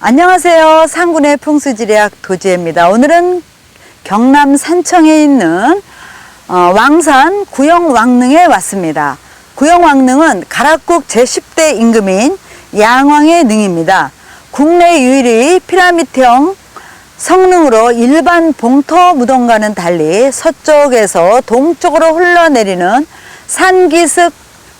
안녕하세요. 상군의 풍수지리학 도지혜입니다. 오늘은 경남 산청에 있는 어, 왕산 구영왕릉에 왔습니다. 구영왕릉은 가락국 제10대 임금인 양왕의 능입니다. 국내 유일의 피라미드형 성릉으로 일반 봉터 무덤과는 달리 서쪽에서 동쪽으로 흘러내리는 산기슭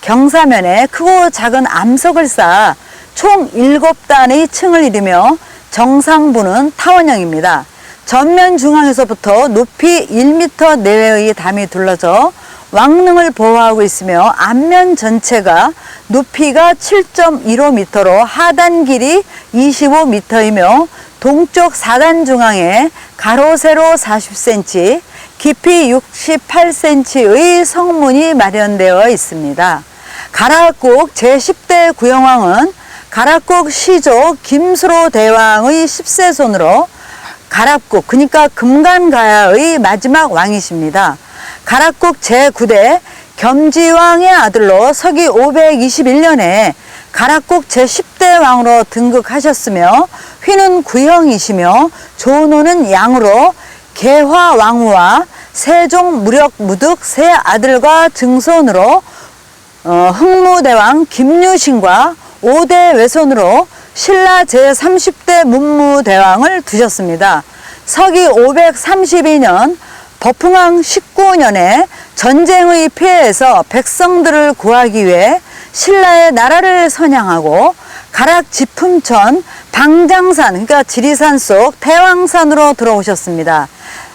경사면에 크고 작은 암석을 쌓아 총 7단의 층을 이루며 정상부는 타원형입니다. 전면 중앙에서부터 높이 1m 내외의 담이 둘러져 왕릉을 보호하고 있으며 앞면 전체가 높이가 7.15m로 하단 길이 25m이며 동쪽 4단 중앙에 가로 세로 40cm, 깊이 68cm의 성문이 마련되어 있습니다. 가락국 제10대 구영왕은 가락국 시조 김수로 대왕의 10세 손으로 가락국 그러니까 금간가야의 마지막 왕이십니다. 가락국 제9대 겸지왕의 아들로 서기 521년에 가락국 제10대 왕으로 등극하셨으며 휘는 구형이시며 조노는 양으로 개화왕후와 세종 무력 무득 세 아들과 증손으로 어, 흥무대왕 김유신과 5대 외손으로 신라 제30대 문무대왕을 두셨습니다. 서기 532년 버풍왕 19년에 전쟁의 피해에서 백성들을 구하기 위해 신라의 나라를 선양하고 가락 지품천 방장산 그러니까 지리산 속 태왕산으로 들어오셨습니다.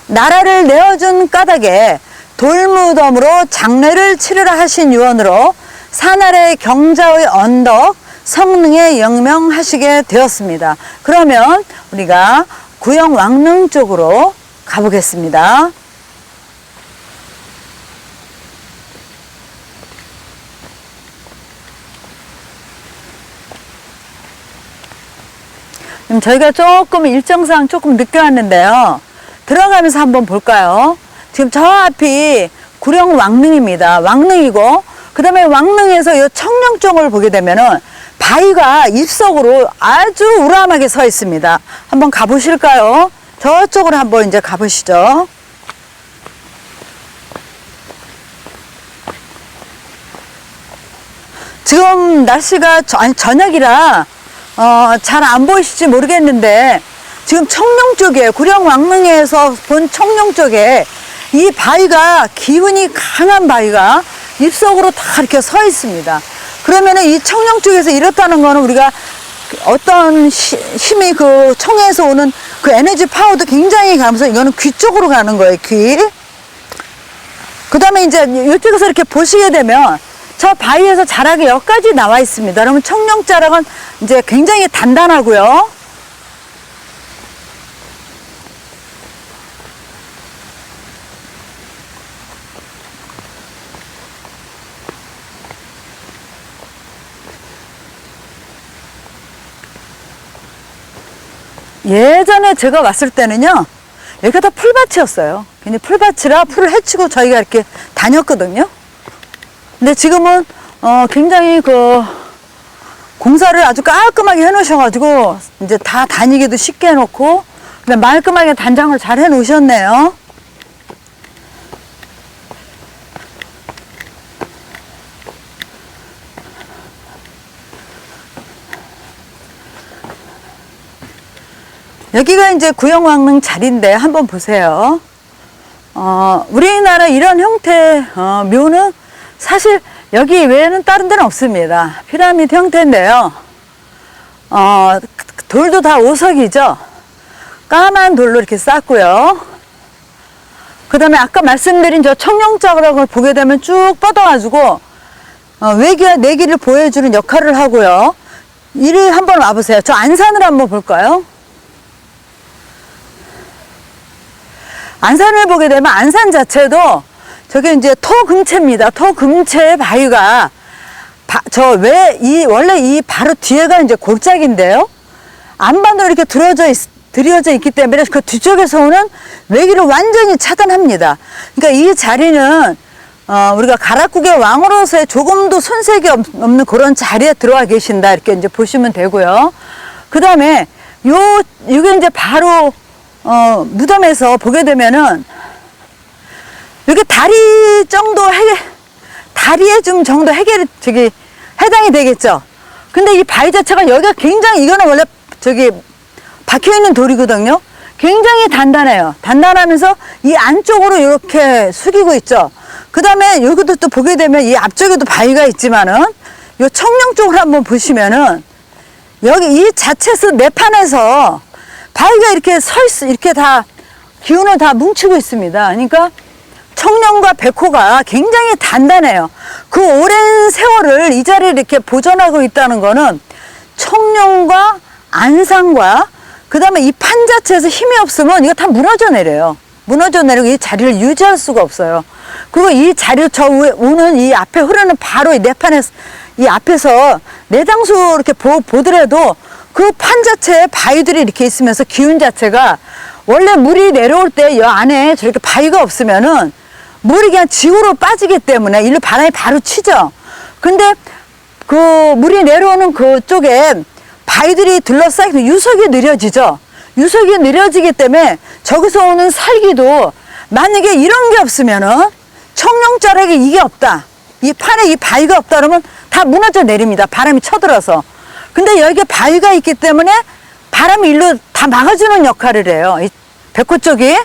나라를 내어준 까닭에 돌무덤으로 장례를 치르라 하신 유언으로 산 아래 경자의 언덕 성능에 영명하시게 되었습니다. 그러면 우리가 구영 왕릉 쪽으로 가보겠습니다. 저희가 조금 일정상 조금 늦게 왔는데요. 들어가면서 한번 볼까요? 지금 저 앞이 구령 왕릉입니다. 왕릉이고, 그 다음에 왕릉에서 이 청령 쪽을 보게 되면은 바위가 입석으로 아주 우람하게 서 있습니다. 한번 가보실까요? 저쪽으로 한번 이제 가보시죠. 지금 날씨가 저, 아니, 저녁이라 어, 잘 안 보이실지 모르겠는데 지금 청룡 쪽에 구령 왕릉에서 본 청룡 쪽에 이 바위가 기운이 강한 바위가 입속으로 다 이렇게 서 있습니다. 그러면은 이 청룡 쪽에서 이렇다는 거는 우리가 어떤 시- 힘이 그 청에서 오는 그 에너지 파워도 굉장히 가면서 이거는 귀 쪽으로 가는 거예요, 귀. 그 다음에 이제 이쪽에서 이렇게 보시게 되면 저 바위에서 자락이 여기까지 나와 있습니다. 그러면 청룡 자락은 이제 굉장히 단단하고요. 예전에 제가 왔을 때는요, 여기가 다 풀밭이었어요. 근데 풀밭이라 풀을 헤치고 저희가 이렇게 다녔거든요. 근데 지금은 어, 굉장히 그 공사를 아주 깔끔하게 해놓으셔가지고 이제 다 다니기도 쉽게 해놓고 그다음에 말끔하게 단장을 잘 해놓으셨네요. 여기가 이제 구영왕릉 자리인데 한번 보세요. 어, 우리나라 이런 형태 어, 묘는 사실 여기 외에는 다른 데는 없습니다. 피라미드 형태인데요. 어, 돌도 다 오석이죠. 까만 돌로 이렇게 쌓고요. 그 다음에 아까 말씀드린 저 청룡자락을 보게 되면 쭉 뻗어가지고 어, 외기와 내기를 보여주는 역할을 하고요. 이를 한번 와보세요. 저 안산을 한번 볼까요? 안산을 보게 되면 안산 자체도 저게 이제 토금체입니다. 토금체의 바위가 저 왜 이 원래 이 바로 뒤에가 이제 골짜기인데요. 안반으로 이렇게 들어져 있, 들여져 있기 때문에 그 뒤쪽에서 오는 외기를 완전히 차단합니다. 그러니까 이 자리는 어, 우리가 가락국의 왕으로서의 조금도 손색이 없- 없는 그런 자리에 들어와 계신다 이렇게 이제 보시면 되고요. 그 다음에 요, 이게 이제 바로, 어, 무덤에서 보게 되면은, 이렇게 다리 정도 해결, 다리에 좀 정도 해결, 저기, 해당이 되겠죠. 근데 이 바위 자체가 여기가 굉장히, 이거는 원래 저기, 박혀 있는 돌이거든요. 굉장히 단단해요. 단단하면서 이 안쪽으로 이렇게 숙이고 있죠. 그 다음에 여기도 또 보게 되면 이 앞쪽에도 바위가 있지만은, 요 청령 쪽으로 한번 보시면은, 여기 이 자체에서 내판에서 바위가 이렇게 서 있, 이렇게 다 기운을 다 뭉치고 있습니다. 그러니까 청년과 백호가 굉장히 단단해요. 그 오랜 세월을 이 자리에 이렇게 보존하고 있다는 거는 청년과 안상과 그 다음에 이 판 자체에서 힘이 없으면 이거 다 무너져 내려요. 무너져 내리고 이 자리를 유지할 수가 없어요. 그리고 이 자리를 저 오는 이 앞에 흐르는 바로 이 내판에서 이 앞에서 내장수 이렇게 보, 보더라도 그 판 자체에 바위들이 이렇게 있으면서 기운 자체가 원래 물이 내려올 때 이 안에 저렇게 바위가 없으면은 물이 그냥 지구로 빠지기 때문에 일로 바람이 바로 치죠. 근데 그 물이 내려오는 그쪽에 바위들이 둘러싸이고 유속이 느려지죠. 유속이 느려지기 때문에 저기서 오는 살기도 만약에 이런 게 없으면은 청룡자락에 이게 없다. 이 판에 이 바위가 없다 그러면 다 무너져 내립니다. 바람이 쳐들어서. 근데 여기에 바위가 있기 때문에 바람이 일로 다 막아주는 역할을 해요. 이 백호 쪽이.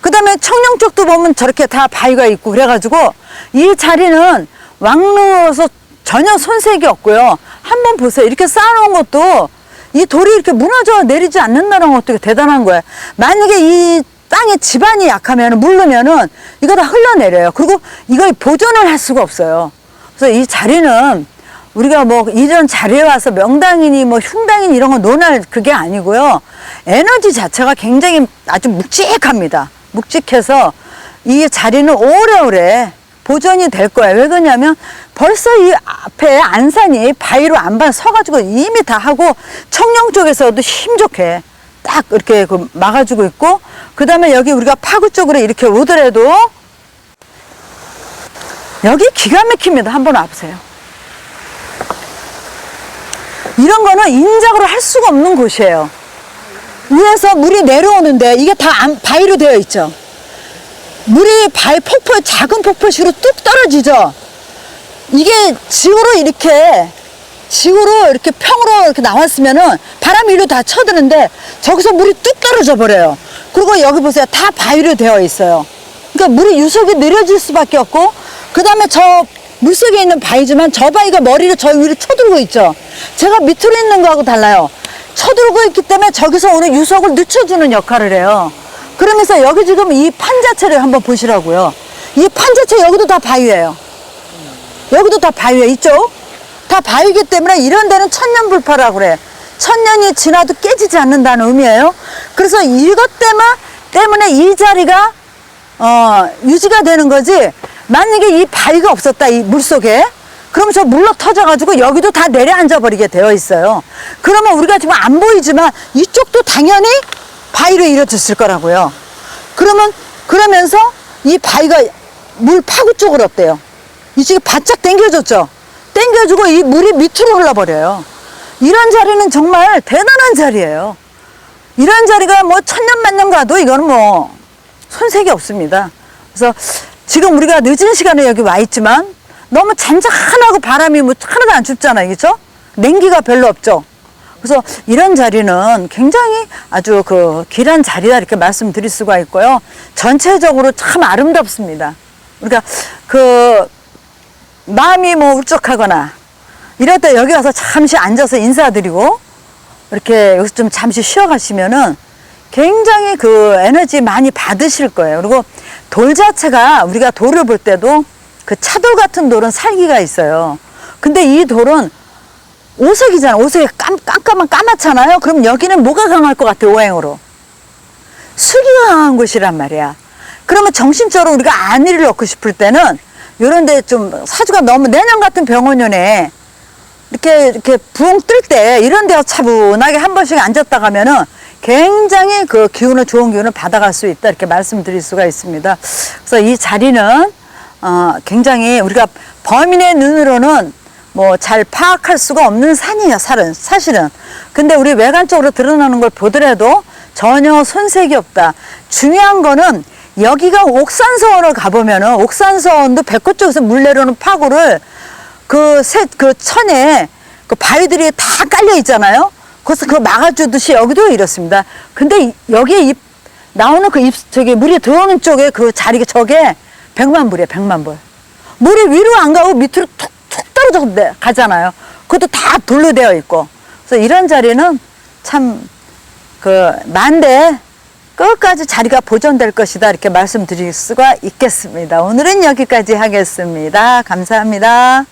그 다음에 청룡 쪽도 보면 저렇게 다 바위가 있고 그래가지고 이 자리는 왕릉으로서 전혀 손색이 없고요. 한번 보세요. 이렇게 쌓아놓은 것도 이 돌이 이렇게 무너져 내리지 않는다는 것도 대단한 거예요. 만약에 이 땅에 지반이 약하면 물르면은 이거 다 흘러내려요. 그리고 이걸 보존을 할 수가 없어요. 그래서 이 자리는 우리가 뭐 이런 자리에 와서 명당이니 뭐 흉당이니 이런 거 논할 그게 아니고요. 에너지 자체가 굉장히 아주 묵직합니다. 묵직해서 이 자리는 오래오래 보존이 될 거예요. 왜 그러냐면 벌써 이 앞에 안산이 바위로 안반 서가지고 이미 다 하고 청령 쪽에서도 힘 좋게 딱 이렇게 그 막아주고 있고 그 다음에 여기 우리가 파구 쪽으로 이렇게 오더라도 여기 기가 막힙니다. 한번 와보세요. 이런 거는 인작으로 할 수가 없는 곳이에요. 위에서 물이 내려오는데 이게 다 안- 바위로 되어 있죠. 물이 바위 폭포, 작은 폭포식으로 뚝 떨어지죠. 이게 지구로 이렇게, 지구로 이렇게 평으로 이렇게 나왔으면은 바람이 일로 다 쳐드는데 저기서 물이 뚝 떨어져 버려요. 그리고 여기 보세요. 다 바위로 되어 있어요. 그러니까 물이 유속이 느려질 수밖에 없고, 그 다음에 저 물속에 있는 바위지만 저 바위가 머리를 저 위로 쳐들고 있죠. 제가 밑으로 있는 거하고 달라요. 쳐들고 있기 때문에 저기서 오는 유속을 늦춰주는 역할을 해요. 그러면서 여기 지금 이 판 자체를 한번 보시라고요. 이 판 자체 여기도 다 바위예요. 여기도 다 바위예요. 이쪽 다 바위기 때문에 이런 데는 천년불파라고 그래. 천년이 지나도 깨지지 않는다는 의미예요. 그래서 이것 때문에 이 자리가 어, 유지가 되는 거지. 만약에 이 바위가 없었다, 이 물 속에. 그럼 저 물러 터져가지고 여기도 다 내려앉아 버리게 되어 있어요. 그러면 우리가 지금 안 보이지만 이쪽도 당연히 바위로 이루어졌을 거라고요. 그러면, 그러면서 이 바위가 물 파구 쪽으로 어때요? 이쪽에 바짝 당겨졌죠? 당겨주고 이 물이 밑으로 흘러버려요. 이런 자리는 정말 대단한 자리예요. 이런 자리가 뭐 천년 만년 가도 이거는 뭐 손색이 없습니다. 그래서 지금 우리가 늦은 시간에 여기 와 있지만 너무 잔잔하고 바람이 뭐 하나도 안 춥잖아요. 그죠? 냉기가 별로 없죠. 그래서 이런 자리는 굉장히 아주 그 길한 자리다 이렇게 말씀드릴 수가 있고요. 전체적으로 참 아름답습니다. 그러니까 그 마음이 뭐 울적하거나 이럴 때 여기 와서 잠시 앉아서 인사드리고 이렇게 여기서 좀 잠시 쉬어 가시면은 굉장히 그 에너지 많이 받으실 거예요. 그리고 돌 자체가 우리가 돌을 볼 때도 그 차돌 같은 돌은 살기가 있어요. 근데 이 돌은 오색이잖아. 오색이 깜, 깜깜한 까맣잖아요. 그럼 여기는 뭐가 강할 것 같아, 오행으로? 수기가 강한 곳이란 말이야. 그러면 정신적으로 우리가 안위를 넣고 싶을 때는 요런 데 좀 사주가 너무 내년 같은 병원년에 이렇게 이렇게 부엉 뜰 때 이런 데서 차분하게 한 번씩 앉았다 가면은 굉장히 그 기운을 좋은 기운을 받아갈 수 있다 이렇게 말씀드릴 수가 있습니다. 그래서 이 자리는 어 굉장히 우리가 범인의 눈으로는 뭐 잘 파악할 수가 없는 산이에요, 살은, 사실은. 근데 우리 외관적으로 드러나는 걸 보더라도 전혀 손색이 없다. 중요한 거는 여기가 옥산서원을 가보면은 옥산서원도 백호 쪽에서 물 내려오는 파고를 그 새, 그 천에 그 바위들이 다 깔려 있잖아요. 그래서 그거 막아주듯이 여기도 이렇습니다. 근데 이- 여기에 입, 나오는 그 입, 저기 물이 들어오는 쪽에 그 자리가 저게 백만 불이에요, 백만 불. 물이 위로 안 가고 밑으로 툭 툭 떨어져 내- 가잖아요. 그것도 다 돌로 되어 있고. 그래서 이런 자리는 참, 그, 난데 끝까지 자리가 보존될 것이다. 이렇게 말씀드릴 수가 있겠습니다. 오늘은 여기까지 하겠습니다. 감사합니다.